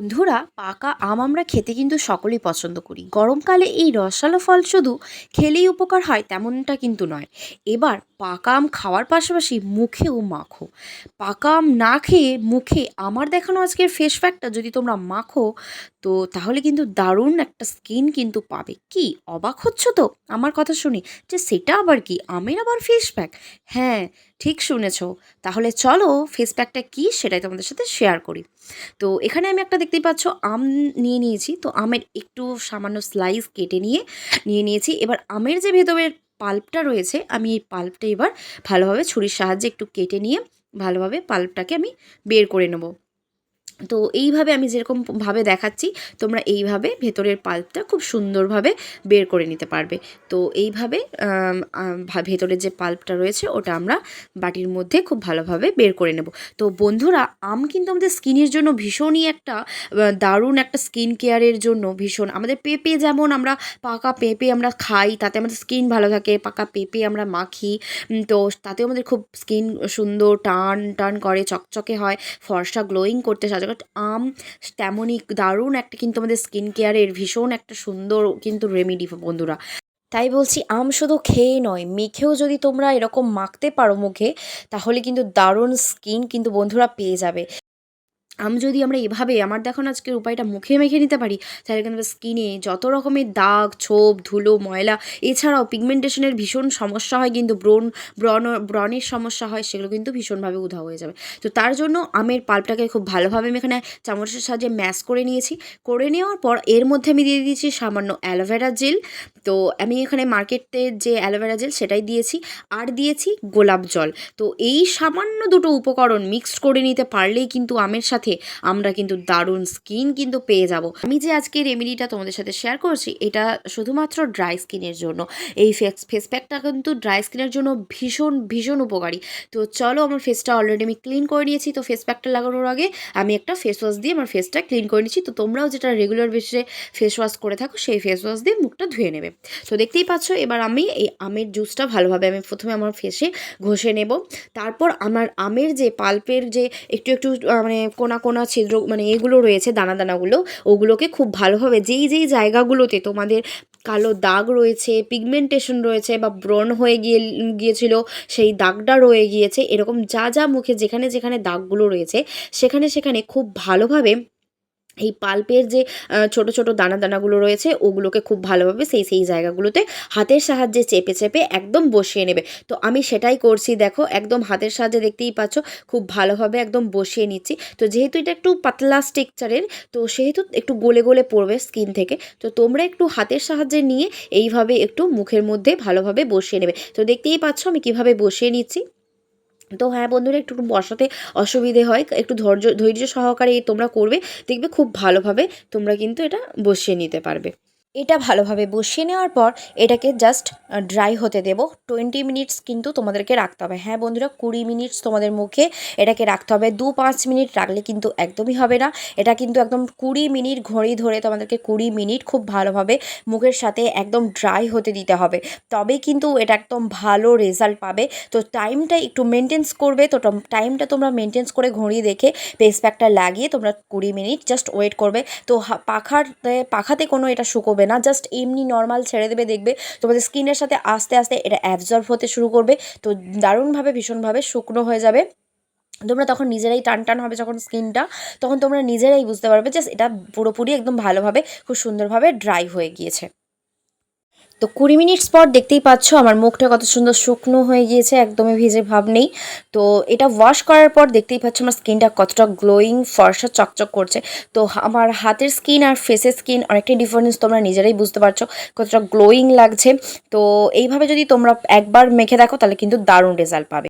বন্ধুরা, পাকা আম আমরা খেতে কিন্তু সকলেই পছন্দ করি। গরমকালে এই রসালো ফল শুধু খেলেই উপকার হয় তেমনটা কিন্তু নয়। এবার পাকা আম খাওয়ার পাশাপাশি মুখেও মাখো। পাকা আম না খেয়ে মুখে আমার দেখানো আজকের ফেস প্যাকটা যদি তোমরা মাখো, তো তাহলে কিন্তু দারুণ একটা স্কিন কিন্তু পাবে। কি, অবাক হচ্ছ তো? আমার কথা শুনি যে সেটা আবার কি? আমের আবার ফেস প্যাক হ্যাঁ ঠিক শুনেছ। তাহলে চলো ফেস প্যাকটা কী সেটাই তোমাদের সাথে শেয়ার করি। তো এখানে আমি একটা দেখতেই পাচ্ছ, আম নিয়ে নিয়েছি। তো আমের একটু সামান্য স্লাইস কেটে নিয়ে নিয়ে নিয়েছি। এবার আমের যে ভেতরের পাল্পটা রয়েছে, আমি এই পাল্পটা এবার ভালোভাবে ছুরির সাহায্যে একটু কেটে নিয়ে ভালোভাবে পাল্পটাকে আমি বের করে নেব। তো এইভাবে আমি যেরকম ভাবে দেখাচ্ছি, তোমরা এইভাবে ভেতরের পাল্পটা খুব সুন্দরভাবে বের করে নিতে পারবে। তো এইভাবে ভেতরের যে পাল্পটা রয়েছে, ওটা আমরা বাটির মধ্যে খুব ভালোভাবে বের করে নেব। তো বন্ধুরা, আম কিন্তু আমাদের স্কিনের জন্য ভীষণই একটা দারুণ একটা স্কিন কেয়ারের জন্য ভীষণ। আমাদের পেঁপে যেমন আমরা পাকা পেঁপে আমরা খাই, তাতে আমাদের স্কিন ভালো থাকে, পাকা পেঁপে আমরা মাখি তো তাতেও আমাদের খুব স্কিন সুন্দর টান টান করে, চকচকে হয়, ফর্সা, গ্লোয়িং করতে সাহায্য করে আম তেমনই দারুণ একটা কিন্তু আমাদের স্কিন কেয়ারের ভীষণ একটা সুন্দর কিন্তু রেমেডি বন্ধুরা। তাই বলছি, আম শুধু খেয়ে নয়, মেখেও যদি তোমরা এরকম মাখতে পারো মুখে, তাহলে কিন্তু দারুণ স্কিন কিন্তু বন্ধুরা পেয়ে যাবে। আম যদি আমরা এভাবে, আমার দেখানো আজকের উপায়টা মুখে মেখে নিতে পারি, তাহলে কিন্তু স্কিনে যত রকমের দাগ, ছোপ, ধুলো, ময়লা, এছাড়াও পিগমেন্টেশনের ভীষণ সমস্যা হয়, কিন্তু ব্রণ ব্রণ, ব্রণের সমস্যা হয়, সেগুলো কিন্তু ভীষণভাবে উধাও হয়ে যাবে। তো তার জন্য আমের পাল্পটাকে খুব ভালোভাবে আমি এখানে চামচের সাহায্যে ম্যাশ করে নিয়েছি। করে নেওয়ার পর এর মধ্যে আমি দিয়ে দিয়েছি সামান্য অ্যালোভেরা জেল তো আমি এখানে মার্কেটের যে অ্যালোভেরা জেল সেটাই দিয়েছি, আর দিয়েছি গোলাপ জল। তো এই সামান্য দুটো উপকরণ মিক্সড করে নিতে পারলেই কিন্তু আমের সাথে আমরা কিন্তু দারুণ স্কিন কিন্তু পেয়ে যাব। আমি যে আজকে রেমেডিটা তোমাদের সাথে শেয়ার করছি, এটা শুধুমাত্র ড্রাই স্কিনের জন্য। এই ফেস ফেস প্যাকটা কিন্তু ড্রাই স্কিনের জন্য ভীষণ ভীষণ উপকারী। তো চলো আমার ফেসটা অলরেডি আমি ক্লিন করে নিয়েছি। তো ফেস প্যাকটা লাগানোর আগে আমি একটা ফেস ওয়াশ দিয়ে আমার ফেসটা ক্লিন করে নিচ্ছি। তো তোমরাও যেটা রেগুলার বেসিসে ফেস ওয়াশ করে থাকো, সেই ফেস ওয়াশ দিয়ে মুখটা ধুয়ে নেবে। তো দেখতেই পাচ্ছ, এবার আমি এই আমের জুসটা ভালোভাবে আমি প্রথমে আমার ফেসে ঘষে নেব। তারপর আমার আমের যে পাল্পের যে একটু একটু মানে কোনা কোনা কোনা ছিদ্র মানে এগুলো রয়েছে দানা দানাগুলো ওগুলোকে খুব ভালোভাবে যেই যেই জায়গাগুলোতে তোমাদের কালো দাগ রয়েছে পিগমেন্টেশন রয়েছে বা ব্রণ হয়ে গিয়ে, গিয়েছিল, সেই দাগটা রয়ে গিয়েছে, এরকম যা যা মুখে যেখানে যেখানে দাগগুলো রয়েছে, সেখানে সেখানে খুব ভালোভাবে এই পাল্পের যে ছোট ছোট দানা দানাগুলো রয়েছে, ওগুলোকে খুব ভালোভাবে সেই সেই জায়গাগুলোতে হাতের সাহায্যে চেপে চেপে একদম বসিয়ে নেবে। তো আমি সেটাই করছি, দেখো, একদম হাতের সাহায্যে দেখতেই পাচ্ছ, খুব ভালোভাবে একদম বসিয়ে নিচ্ছি। তো যেহেতু এটা একটু পাতলা স্ট্রাকচারের তো সেহেতু একটু গলে গলে পড়বে স্কিন থেকে। তো তোমরা একটু হাতের সাহায্যে নিয়ে এইভাবে একটু মুখের মধ্যে ভালোভাবে বসিয়ে নেবে। তো দেখতেই পাচ্ছ আমি কীভাবে বসিয়ে নিচ্ছি। তো হ্যাঁ বন্ধুরা, একটু বসাতে অসুবিধে হয়। একটু ধৈর্য ধৈর্য সহকারে তোমরা করবে, দেখবে খুব ভালোভাবে তোমরা কিন্তু এটা বসিয়ে নিতে পারবে। এটা ভালোভাবে বসিয়ে নেওয়ার পর এটাকে জাস্ট ড্রাই হতে দেবো। টোয়েন্টি মিনিটস কিন্তু তোমাদেরকে রাখতে হবে। হ্যাঁ বন্ধুরা, কুড়ি মিনিটস তোমাদের মুখে এটাকে রাখতে হবে। দু পাঁচ মিনিট রাখলে কিন্তু একদমই হবে না। এটা কিন্তু একদম কুড়ি মিনিট ঘড়ি ধরে তোমাদেরকে কুড়ি মিনিট খুব ভালোভাবে মুখের সাথে একদম ড্রাই হতে দিতে হবে। তবেই কিন্তু এটা একদম ভালো রেজাল্ট পাবে। তো টাইমটা একটু মেনটেন্স করবে। তো টাইমটা তোমরা মেনটেন্স করে ঘড়ি দেখে পেস প্যাকটা লাগিয়ে তোমরা কুড়ি মিনিট জাস্ট ওয়েট করবে। তো পাখাতে পাখাতে কোনো এটা শুকোবে না। জাস্ট এমনি নর্মাল ছেড়ে দেবে, দেখবে তোমাদের স্কিনের সাথে আস্তে আস্তে এটা অ্যাবজর্ব হতে শুরু করবে। তো দারুণভাবে, ভীষণভাবে শুকনো হয়ে যাবে। তোমরা তখন নিজেরাই টান টান হবে যখন স্কিনটা তখন তোমরা নিজেরাই বুঝতে পারবে যে এটা পুরোপুরি একদম ভালোভাবে, খুব সুন্দরভাবে ড্রাই হয়ে গিয়েছে। তো কুড়ি মিনিটস পর দেখতেই পাচ্ছ আমার মুখটা কত সুন্দর শুকনো হয়ে গিয়েছে, একদমই ভিজে ভাব নেই। তো এটা ওয়াশ করার পর দেখতেই পাচ্ছ আমার স্কিনটা কতটা গ্লোয়িং ফর্সা, চকচক করছে। তো আমার হাতের স্কিন আর ফেসের স্কিন অনেকটাই ডিফারেন্স তোমরা নিজেরাই বুঝতে পারছ, কতটা গ্লোয়িং লাগছে। তো এইভাবে যদি তোমরা একবার মেখে দেখো তাহলে কিন্তু দারুণ রেজাল্ট পাবে।